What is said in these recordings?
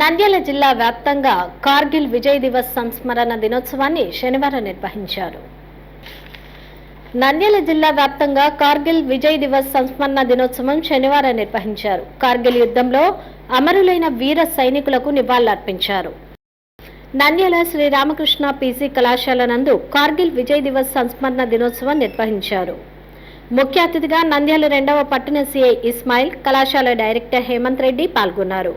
నంద్యాల జిల్లా వ్యాప్తంగా కార్గిల్ విజయ్ దివస్ సంస్మరణ దినోత్సవాన్ని శనివారం నిర్వహించారు. నంద్యాల జిల్లా వ్యాప్తంగా కార్గిల్ విజయ్ దివస్ సంస్మరణ దినోత్సవం శనివారం నిర్వహించారు. కార్గిల్ యుద్ధంలో అమరులైన వీర సైనికులకు నివాళులర్పించారు. నంద్యాల శ్రీ రామకృష్ణ పీసీ కళాశాల నందు కార్గిల్ విజయ్ దివస్ సంస్మరణ దినోత్సవం నిర్వహించారు. ముఖ్య అతిథిగా నంద్యాల రెండవ పట్టణ సీఐ ఇస్మాయిల్ కళాశాల డైరెక్టర్ హేమంత్ రెడ్డి పాల్గొన్నారు.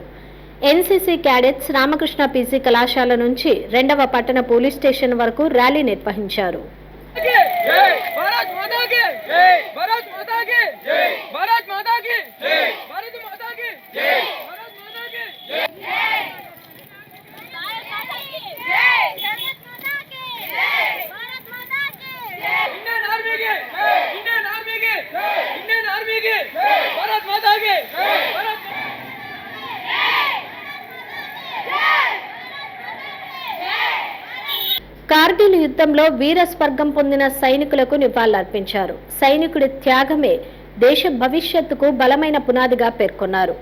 ఎన్సీసీ క్యాడెట్స్ రామకృష్ణ పీజీ కళాశాల నుంచి రెండవ పట్టణ పోలీస్ స్టేషన్ వరకు ర్యాలీ నిర్వహించారు. మాతాకి! మాతాకి! మాతాకి! కార్గిల్ యుద్ధంలో వీరస్వర్గం పొందిన సైనికులకు నివాళులర్పించారు. సైనికుడి త్యాగమే దేశ భవిష్యత్తుకు బలమైన పునాదిగా పేర్కొన్నారు.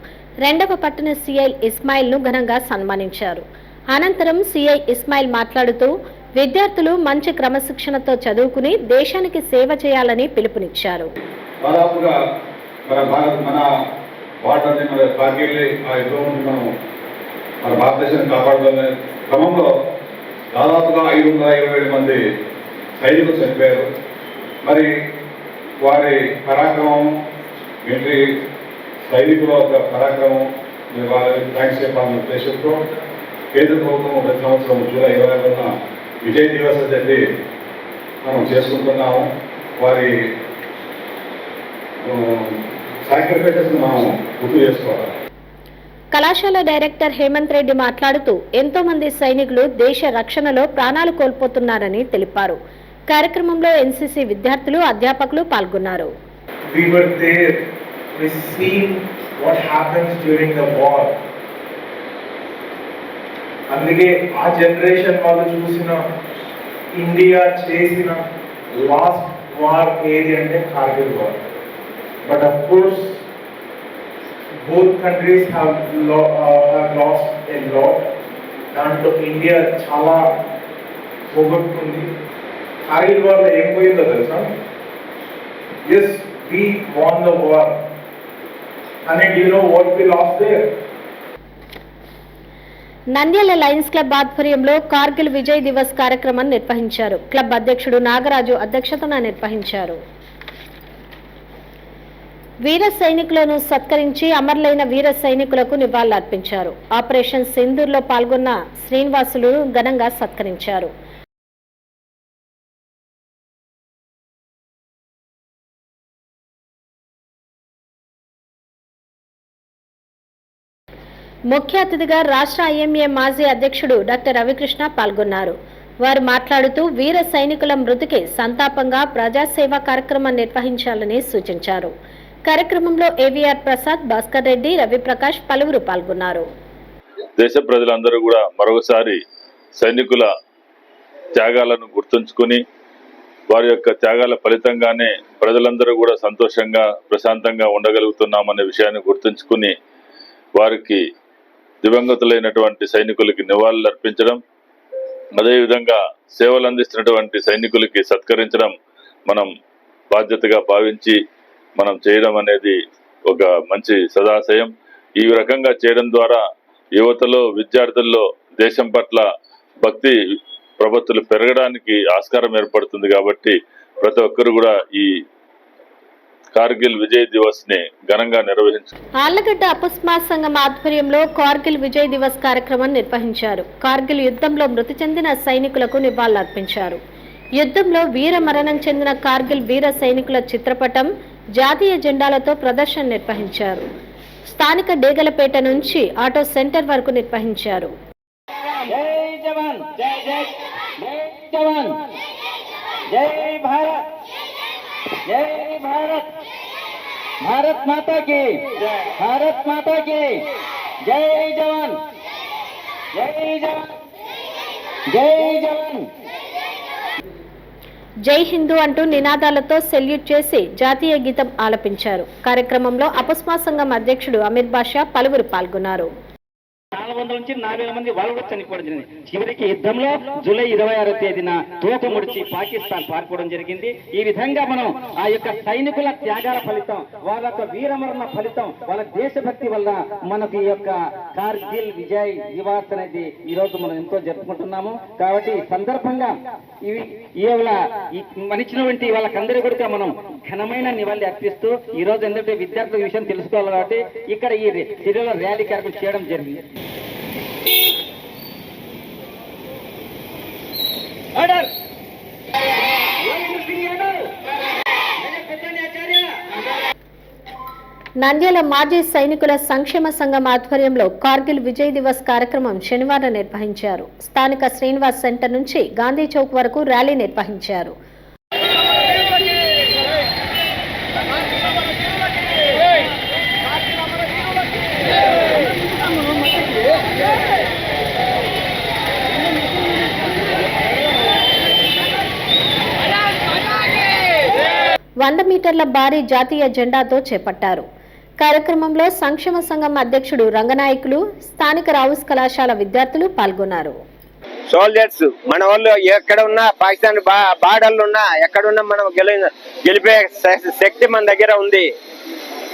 రెండవ పట్టణ సిఐ ఇస్మాయిల్ను ఘనంగా సన్మానించారు. అనంతరం సిఐ ఇస్మాయిల్ మాట్లాడుతూ విద్యార్థులు మంచి క్రమశిక్షణతో చదువుకుని దేశానికి సేవ చేయాలని పిలుపునిచ్చారు. దాదాపుగా మన భారత్ మన వాటర్ని మన కార్గిల్ ఆ యుద్ధం మనం మన భారతదేశాన్ని కాపాడుతున్న క్రమంలో దాదాపుగా ఐదు వందల ఇరవై ఏడు మంది సైనికులు చనిపోయారు. మరి వారి పరాక్రమం మిలిటరీ సైనికుల యొక్క పరాక్రమం మరి థ్యాంక్స్ చెప్పాలనే ఉద్దేశంతో కేంద్ర ప్రభుత్వం ప్రతి సంవత్సరం జూలై ఇరవై ఐదున విజయ దివస్ అని చెప్పి మనం చేసుకుంటున్నాము. వారి సాక్రిఫైసెస్ మనం గుర్తు చేసుకోవాలి. కళాశాల డైరెక్టర్ హేమంత్ రెడ్డి మాట్లాడుతూ ఎంతో మంది సైనికులు దేశ రక్షణలో ప్రాణాలు కోల్పోతున్నారని తెలిపారు. కార్యక్రమంలో ఎన్సీసీ విద్యార్థులు అధ్యాపకులు పాల్గొన్నారు. అందుకే ఆ జనరేషన్ వాళ్ళు చూసిన ఇండియా చేసిన లాస్ట్ వార్ ఏది అంటే Kargil war but of course both countries have, lo uh, have lost a lot. దాంట్లో ఇండియా చాలా పోగొట్టుకుంది. కార్గిల్ వార్లో ఏం పోయిందో తెలుసా? Yes we won the war and you know what we lost there Nandyal Lions Club ఆధ్వర్యంలో కార్గిల్ విజయ్ దివస్ కార్యక్రమం నిర్వహించారు. క్లబ్ అధ్యక్షుడు నాగరాజు అధ్యక్షతన నిర్వహించారు. వీర సైనికులను సత్కరించి అమరులైన వీర సైనికులకు నివాళులర్పించారు. ఆపరేషన్ సింధూర్లో పాల్గొన్న శ్రీనివాసులు ఘనంగా సత్కరించారు. ముఖ్య అతిథిగా రాష్ట్ర ఐఎంఏ మాజీ అధ్యక్షుడు డాక్టర్ రవికృష్ణ పాల్గొన్నారు. వారు మాట్లాడుతూ వీర సైనికుల మృతికి సంతాపంగా ప్రజాసేవా కార్యక్రమం నిర్వహించాలని సూచించారు. కార్యక్రమంలో ఏవీఆర్ ప్రసాద్ భాస్కర్ రెడ్డి రవిప్రకాష్ పలువురు పాల్గొన్నారు. దేశ ప్రజలందరూ కూడా మరొకసారి సైనికుల త్యాగాలను గుర్తుంచుకుని వారి యొక్క త్యాగాల ఫలితంగానే ప్రజలందరూ కూడా సంతోషంగా ప్రశాంతంగా ఉండగలుగుతున్నామనే విషయాన్ని గుర్తుంచుకుని వారికి దివంగతులైనటువంటి సైనికులకి నివాళులు అర్పించడం అదేవిధంగా సేవలు అందిస్తున్నటువంటి సైనికులకి సత్కరించడం మనం బాధ్యతగా భావించి మనం చేయడం అనేది ఒక మంచి సదాశయం. ఈ రకంగా చేయడం ద్వారా యువతలో విద్యార్థుల్లో దేశం పట్ల భక్తి ప్రపత్తులు పెరగడానికి ఆస్కారం ఏర్పడుతుంది కాబట్టి ప్రతి ఒక్కరు కూడా ఈ కార్గిల్ విజయ్ దివస్ని ఘనంగా నిర్వహించు. ఆళ్ళగడ్డ అపస్మా సంఘం ఆధ్వర్యంలో కార్గిల్ విజయ్ దివస్ కార్యక్రమం నిర్వహించారు. కార్గిల్ యుద్ధంలో మృతి చెందిన సైనికులకు నివాళులర్పించారు. యుద్ధంలో వీర మరణం చెందిన కార్గిల్ వీర సైనికుల చిత్రపటం జాతీయ జెండాలతో ప్రదర్శన నిర్వహించారు. స్థానిక డేగలపేట నుంచి ఆటో సెంటర్ వరకు నిర్వహించారు. జై జవాన్ జై భారత్ మాతా కి భారత్ మాతా కి జై జవాన్ జై జవాన్ జై జవాన్. జై హిందూ అంటూ నినాదాలతో సెల్యూట్ చేసి జాతీయ గీతం ఆలపించారు. కార్యక్రమంలో అపస్మా సంఘం అధ్యక్షుడు అమిర్ బాషా పలువురు పాల్గొన్నారు. నాలుగు వందల నుంచి నాలుగు వేల మంది వాళ్ళు కూడా చనిపోవడం జరిగింది. చివరికి యుద్ధంలో జూలై ఇరవై ఆరో తేదీన తోక ముడిచి పాకిస్తాన్ పారిపోవడం జరిగింది. ఈ విధంగా మనం ఆ యొక్క సైనికుల త్యాగాల ఫలితం వాళ్ళ యొక్క వీరమరణ ఫలితం వాళ్ళ దేశభక్తి వల్ల మనకు ఈ యొక్క కార్గిల్ విజయ్ దివాస్ అనేది ఈ రోజు మనం ఎంతో జరుపుకుంటున్నాము. కాబట్టి సందర్భంగా ఇవి ఇవాళ ఈ మనిచ్చినటువంటి వాళ్ళకందరూ కూడా మనం ఘనమైన నివాళి అర్పిస్తూ ఈ రోజు ఎందుకంటే విద్యార్థుల విషయం తెలుసుకోవాలి కాబట్టి ఇక్కడ ఈ సిరిలో ర్యాలీ కార్యక్రమం చేయడం జరిగింది. ఆర్డర్ నంద్యాల మాజీ సైనికుల సంక్షేమ సంఘం ఆధ్వర్యంలో కార్గిల్ విజయ్ దివస్ కార్యక్రమం శనివారం నిర్వహించారు. స్థానిక శ్రీనివాస్ సెంటర్ నుంచి గాంధీ చౌక్ వరకు ర్యాలీ నిర్వహించారు. మీటర్ల భారీ జాతీయ జెండాతో చేపట్టారు. కార్యక్రమంలో సంక్షేమ సంఘం అధ్యక్షుడు రంగనాయకులు స్థానిక రావుస్ కళాశాల విద్యార్థులు పాల్గొన్నారు. సోల్జర్స్ మన వాళ్ళు ఎక్కడ ఉన్నా పాకిస్తాన్ బా- బార్డర్లు ఉన్నా ఎక్కడున్నా మనం గెలి గెలిపే శక్తి మన దగ్గర ఉంది.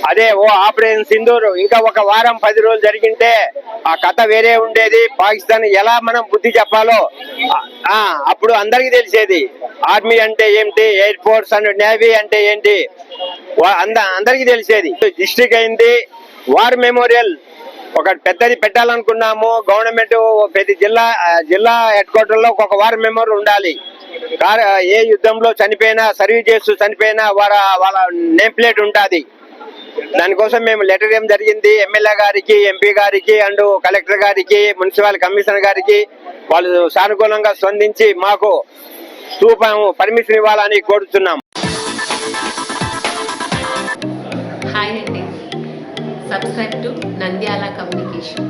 అదే ఓ ఆపరేషన్ సింధూర్. ఇంకా ఒక వారం పది రోజులు జరిగింటే ఆ కథ వేరే ఉండేది. పాకిస్తాన్ ఎలా మనం బుద్ధి చెప్పాలో అప్పుడు అందరికీ తెలిసేది. ఆర్మీ అంటే ఏంటి? ఎయిర్ ఫోర్స్ అండ్ నేవీ అంటే ఏంటి? వా- అంద అందరికీ తెలిసేది. డిస్ట్రిక్ట్ అయింది. War memorial. ఒక పెద్దది పెట్టాలనుకున్నాము. గవర్నమెంట్ ప్రతి జిల్లా జిల్లా హెడ్ క్వార్టర్లో ఒక వార్ మెమోరియల్ ఉండాలి. ఏ యుద్ధంలో చనిపోయినా సర్వీస్ చేస్తూ చనిపోయినా వాళ్ళ వాళ్ళ నేమ్ ప్లేట్ ఉంటుంది. దానికోసం మేము లెటర్ ఏం జరిగింది? ఎమ్మెల్యే గారికి ఎంపీ గారికి అండ్ కలెక్టర్ గారికి మున్సిపల్ కమిషనర్ గారికి వాళ్ళు సానుకూలంగా స్పందించి మాకు చూపాము పర్మిషన్ ఇవ్వాలని కోరుతున్నాం. హాయ్ అండి సబ్స్క్రైబ్ టు నంద్యాల కమ్యూనికేషన్